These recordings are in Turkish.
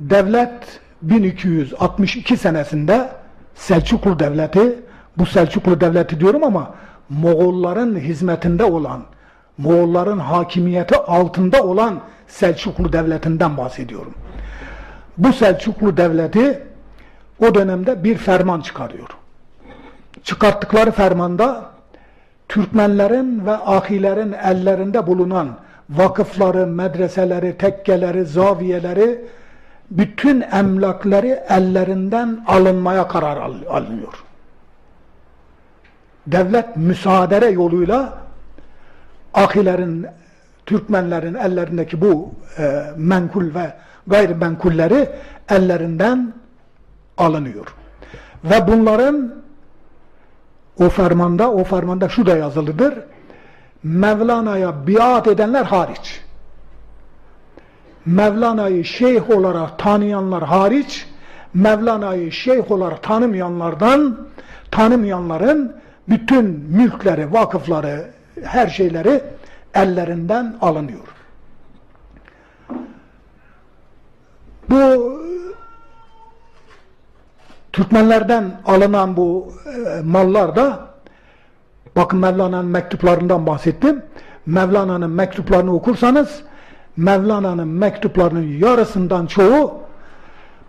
devlet 1262 senesinde Selçuklu Devleti, bu Selçuklu Devleti diyorum ama Moğolların hizmetinde olan, Moğolların hakimiyeti altında olan Selçuklu Devleti'nden bahsediyorum. Bu Selçuklu Devleti o dönemde bir ferman çıkarıyor. Çıkarttıkları fermanda Türkmenlerin ve ahilerin ellerinde bulunan vakıfları, medreseleri, tekkeleri, zaviyeleri, bütün emlakları ellerinden alınmaya karar al- alınıyor. Devlet müsaadere yoluyla ahilerin, Türkmenlerin ellerindeki bu e, menkul ve gayrimenkulleri ellerinden alınıyor. Ve bunların o fermanda, o fermanda şu da yazılıdır. Mevlana'ya biat edenler hariç. Mevlana'yı şeyh olarak tanıyanlar hariç, Mevlana'yı şeyh olarak tanımayanlardan, tanımayanların bütün mülkleri, vakıfları, her şeyleri ellerinden alınıyor. Bu Türkmenlerden alınan bu e, mallar da bakın Mevlana'nın mektuplarından bahsettim. Mevlana'nın mektuplarını okursanız Mevlana'nın mektuplarının yarısından çoğu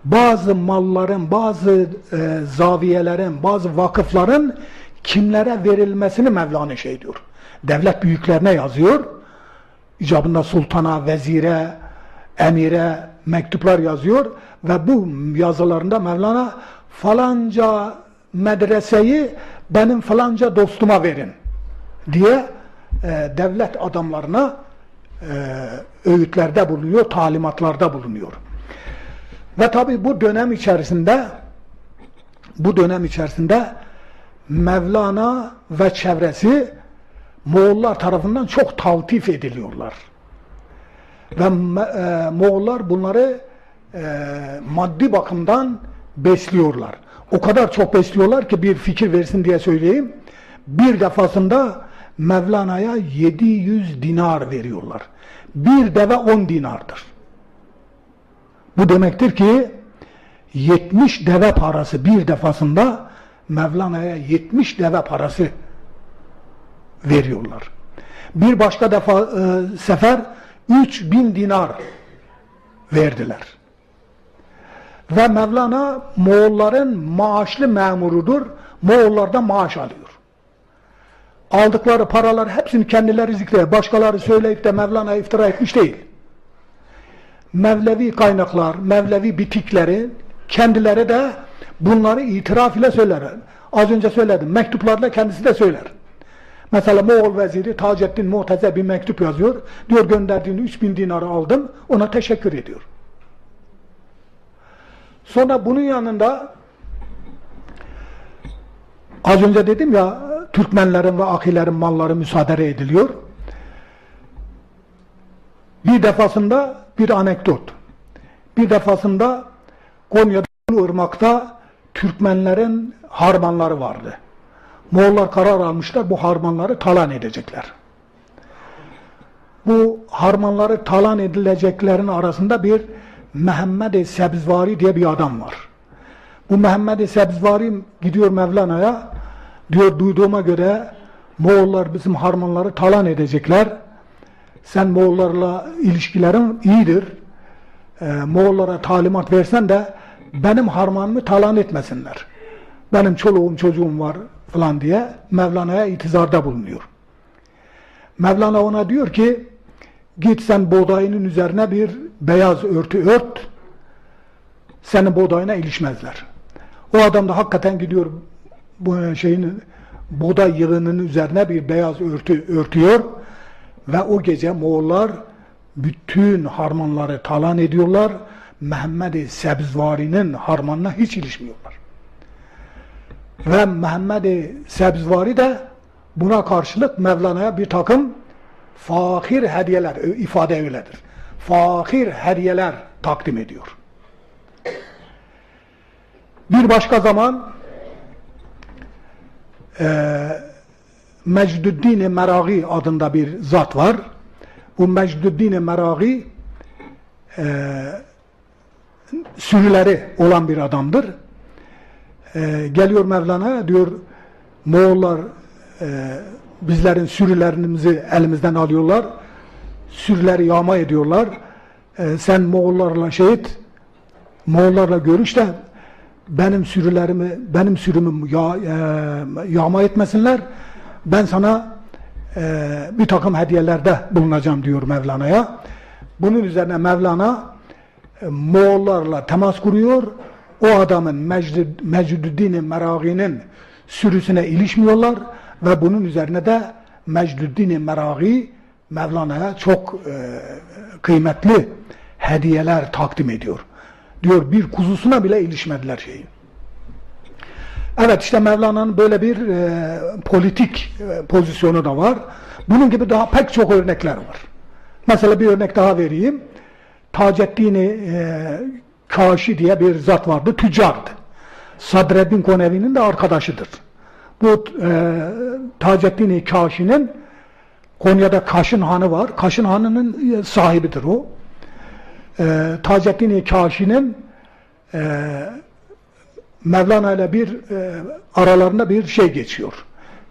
bazı malların, bazı e, zaviyelerin, bazı vakıfların kimlere verilmesini Mevlana şey diyor. Devlet büyüklerine yazıyor. İcabında sultana, vezire, emire mektuplar yazıyor ve bu yazılarında Mevlana falanca medreseyi benim falanca dostuma verin diye e, devlet adamlarına öğütlerde bulunuyor, talimatlarda bulunuyor. Ve tabi bu dönem içerisinde bu dönem içerisinde Mevlana ve çevresi Moğollar tarafından çok taltif ediliyorlar. Ve e, Moğollar bunları e, maddi bakımdan besliyorlar. O kadar çok besliyorlar ki bir fikir versin diye söyleyeyim. Bir defasında Mevlana'ya 700 dinar veriyorlar. Bir deve 10 dinardır. Bu demektir ki 70 deve parası bir defasında Mevlana'ya 70 deve parası veriyorlar. Bir başka defa e, sefer 3000 dinar verdiler. Ve Mevlana Moğolların maaşlı memurudur. Moğollardan maaş alıyor. Aldıkları paralar hepsini kendileri zikre, başkaları söyleyip de Mevlana iftira etmiş değil. Mevlevi kaynaklar, Mevlevi bitikleri kendileri de bunları itiraf ile söyler. Az önce söyledim. Mektuplarla kendisi de söyler. Mesela Moğol veziri Taceddin Mu'teze bir mektup yazıyor. Diyor gönderdiğini 3000 dinarı aldım. Ona teşekkür ediyor. Sonra bunun yanında az önce dedim ya Türkmenlerin ve Ahilerin malları müsaade ediliyor. Bir defasında bir anekdot. Bir defasında Konya'da Irmak'ta Türkmenlerin harmanları vardı. Moğollar karar almışlar bu harmanları talan edecekler. Bu harmanları talan edileceklerin arasında bir Mehmed-i Sebzvari diye bir adam var. Bu Mehmed-i Sebzvari gidiyor Mevlana'ya diyor duyduğuma göre Moğollar bizim harmanları talan edecekler. Sen Moğollarla ilişkilerin iyidir. Ee, Moğollara talimat versen de benim harmanımı talan etmesinler. Benim çoluğum çocuğum var falan diye Mevlana'ya itizarda bulunuyor. Mevlana ona diyor ki git sen buğdayının üzerine bir beyaz örtü ört senin buğdayına ilişmezler. O adam da hakikaten gidiyor bu şeyin buğday yığının üzerine bir beyaz örtü örtüyor ve o gece Moğollar bütün harmanları talan ediyorlar. Mehmed-i Sebzvari'nin harmanına hiç ilişmiyorlar. Ve Mehmed-i Sebzvari de buna karşılık Mevlana'ya bir takım fakir hediyeler, ifade öyledir. Fakir hediyeler takdim ediyor. Bir başka zaman e, Mecdüddin Meragi adında bir zat var. Bu Mecdüddin Meragi e, sürüleri olan bir adamdır. Ee, geliyor Mevlana diyor Moğollar e, bizlerin sürülerimizi elimizden alıyorlar. Sürüleri yağma ediyorlar. Ee, sen Moğollarla şehit Moğollarla görüş de benim sürülerimi benim sürümü ya, e, yağma etmesinler. Ben sana e, bir takım hediyelerde bulunacağım diyor Mevlana'ya. Bunun üzerine Mevlana e, Moğollarla temas kuruyor. O adamın Mecd, Mecdüddin Meragi'nin sürüsüne ilişmiyorlar ve bunun üzerine de Mecdüddin Meragi Mevlana'ya çok e, kıymetli hediyeler takdim ediyor. Diyor bir kuzusuna bile ilişmediler şeyin. Evet işte Mevlana'nın böyle bir e, politik e, pozisyonu da var. Bunun gibi daha pek çok örnekler var. Mesela bir örnek daha vereyim. Taceddin e, Kaşi diye bir zat vardı, tüccardı. Sadreddin Konevi'nin de arkadaşıdır. Bu e, Taceddin Kaşi'nin Konya'da Kaşın Hanı var. Kaşın Hanı'nın e, sahibidir o. E, Taceddin Kaşi'nin e, Mevlana ile bir e, aralarında bir şey geçiyor.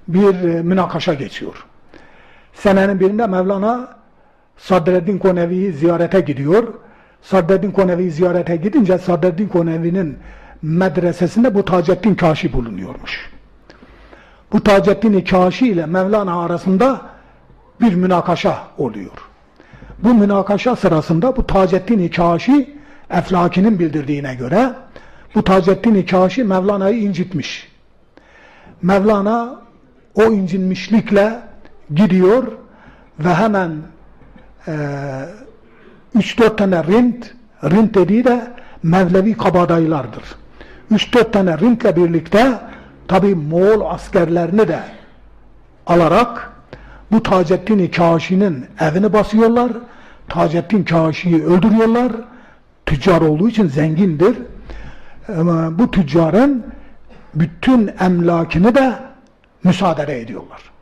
Bir e, münakaşa geçiyor. Senenin birinde Mevlana Sadreddin Konevi'yi ziyarete gidiyor. Sadreddin Konevi'yi ziyarete gidince Sadreddin Konevi'nin medresesinde bu Taceddin Kaşi bulunuyormuş. Bu Taceddin Kaşi ile Mevlana arasında bir münakaşa oluyor. Bu münakaşa sırasında bu Taceddin Kaşi Eflaki'nin bildirdiğine göre bu Taceddin Kaşi Mevlana'yı incitmiş. Mevlana o incinmişlikle gidiyor ve hemen e, 3-4 tane rint, rint dediği de Mevlevi kabadayılardır. 3-4 tane rintle birlikte tabi Moğol askerlerini de alarak bu Taceddin Kaşi'nin evini basıyorlar. Taceddin Kaşi'yi öldürüyorlar. Tüccar olduğu için zengindir. Ama bu tüccarın bütün emlakini de müsaade ediyorlar.